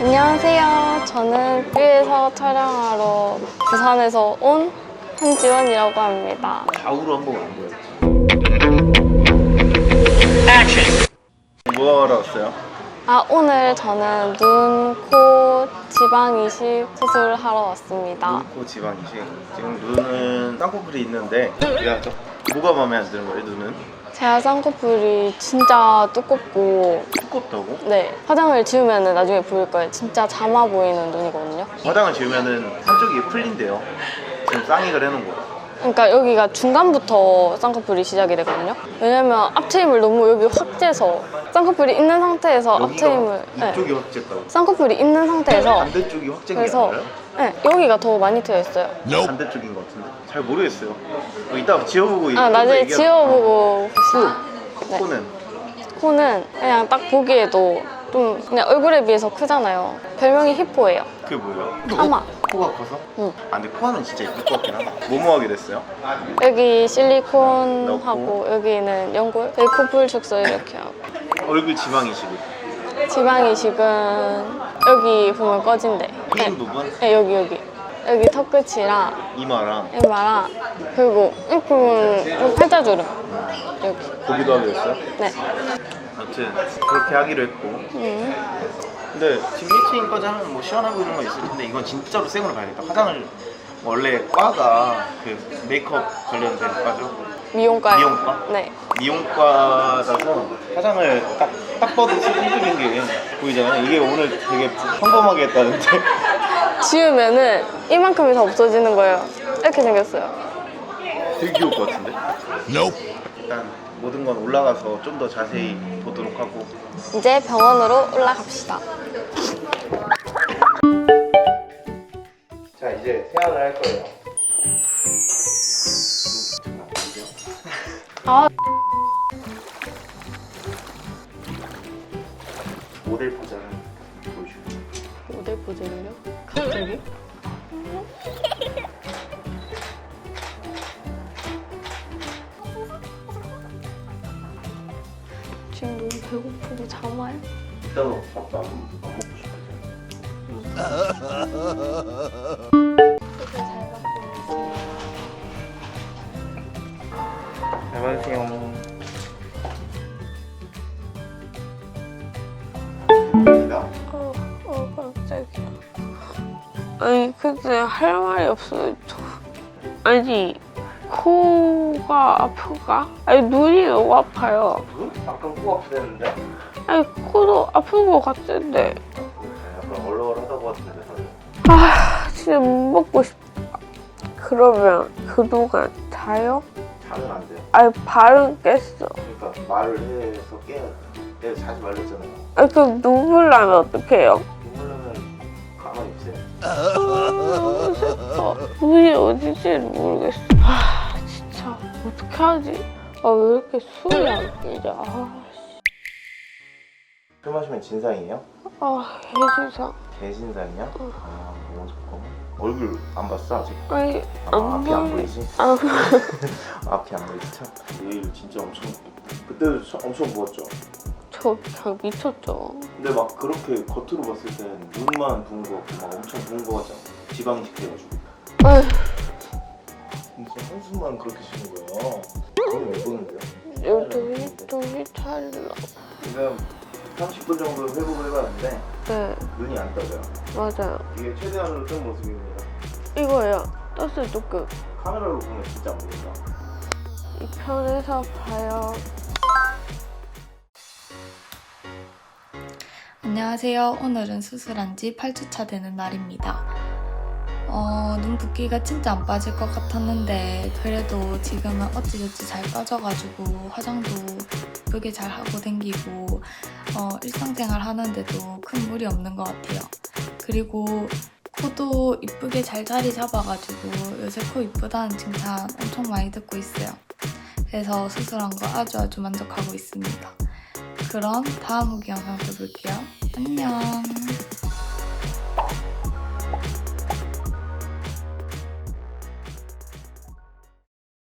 안녕하세요. 저는 뷰에서 촬영하러 부산에서 온 한지원이라고 합니다. 좌우로 한 번만 안 보여. 뭐 하러 왔어요? 아, 오늘 저는 눈, 코, 지방 이식 수술하러 왔습니다. 눈, 코, 지방 이식. 지금 눈은 쌍꺼풀이 있는데 왜 하죠? 뭐가 마음에 안 드는 거예요, 눈은? 제가 쌍꺼풀이 진짜 두껍고 두껍다고? 네 화장을 지우면 나중에 보일 거예요. 진짜 작아 보이는 눈이거든요. 화장을 지우면은 한쪽이 풀린대요. 지금 쌍익을 해놓은 거. 그러니까 여기가 중간부터 쌍꺼풀이 시작이 되거든요. 왜냐면 앞트임을 너무 여기 확 째서 쌍꺼풀이 있는 상태에서 앞트임을 네. 이쪽이 확쨌다고? 쌍꺼풀이 있는 상태에서 반대쪽이 확진 게 그래서 아니라요? 네, 여기가 더 많이 트여 있어요. 반대쪽인 것 같은데 잘 모르겠어요. 어, 이따 지워보고 아 나중에 지워보고 보시면 네. 코는 코는 그냥 딱 보기에도 좀 그냥 얼굴에 비해서 크잖아요. 별명이 히포예요. 그게 뭐예요? 아마 코가 커서? 응. 아 근데 코 하면 진짜 예쁠 것 같긴 하다. 뭐뭐 하게 됐어요? 여기 실리콘 넣고. 하고 여기는 연골, 여기 코뿔 축소 이렇게 하고 얼굴 지방 이식을. 지방 이식은 여기 보면 꺼진대. 트인 부분? 네, 여기 여기 여기 턱 끝이랑 이마랑 이마랑 그리고 이 부분 팔자주름 여기. 거기도 하게 됐어요? 네. 아무튼 그렇게 하기로 했고 음. 근데 지금 1트인까지 하면 뭐 시원하고 이런 거 있을 텐데 이건 진짜로 생으로 가야겠다 화장을 원래 과가 그 메이크업 관련된 과죠 미용과요. 미용과? 네. 미용과라서 화장을 딱, 딱 봐도 수분적인 게 보이잖아요 이게 오늘 되게 평범하게 했다는데 지우면은 이만큼 이상 없어지는 거예요. 이렇게 생겼어요. 되게 귀여울 것 같은데 일단 모든 건 올라가서 좀 더 자세히 보도록 하고 이제 병원으로 올라갑시다. 자 이제 세안을 할 거예요 아, 모델 포장을 보여주고 모델 포즈는요? 갑자기? 지금 너무 배고프고 잠아요? 이따가 밥도 안, 안 먹고 싶어요 잘 받으세요 어, 어, 깜짝이야. 아니, 근데 할 말이 없어요. 저. 아니, 코가 아프가? 아니, 눈이 너무 아파요. 눈? 약간 코 아프다는데? 아니, 코도 아픈 것 같은데. 약간 얼얼하다고 같은데 저는 아, 진짜 못 먹고 싶다. 그러면 그동안 자요? 자면 안 돼요 아니, 발은 깼어. 그러니까 말을 해서 깨야 돼 내가 자지 말랬잖아요 아니, 그럼 눈물 나면 어떡해요? 아, 슬퍼. 눈이 어딘지 모르겠어. 아, 진짜. 어떡하지? 아, 왜 이렇게 숨이 안 끼냐. 아, 술 마시면 진상이에요? 아, 해주상. 개진상이야? 아 너무 좋고 얼굴 안 봤어 아직? 아니, 아, 안 앞이 안 보이. 보이지? 아, 앞이 안 보이지 참 내일 진짜 엄청 그때도 저- 엄청 부었죠? 저 그냥 미쳤죠. 근데 막 그렇게 겉으로 봤을 때는 눈만 부은 거 같고 막 엄청 부은 거 같잖아 지방 이식 돼가지고 아휴, 진짜 한숨만 그렇게 쉬는 거예요 너무 예쁘는데요? 요즘이 눈이 달라. 지금 30분 정도 회복을 해봤는데 네, 눈이 안 떠져요 맞아요. 이게 최대한으로 뜬 모습입니다 이거예요. 떴어요, 조금. 카메라로 보면 진짜 안 보인다 이 편에서 봐요. 안녕하세요. 오늘은 수술한 지 8주차 되는 날입니다. 어, 눈 붓기가 진짜 안 빠질 것 같았는데 그래도 지금은 어찌저찌 잘 빠져가지고 화장도 예쁘게 잘 하고 댕기고 어, 일상생활 하는데도 큰 무리 없는 것 같아요. 그리고 코도 이쁘게 잘 자리 잡아가지고 요새 코 이쁘다는 칭찬 엄청 많이 듣고 있어요. 그래서 수술한 거 아주 아주 만족하고 있습니다. 그럼 다음 후기 영상 또 볼게요. 안녕.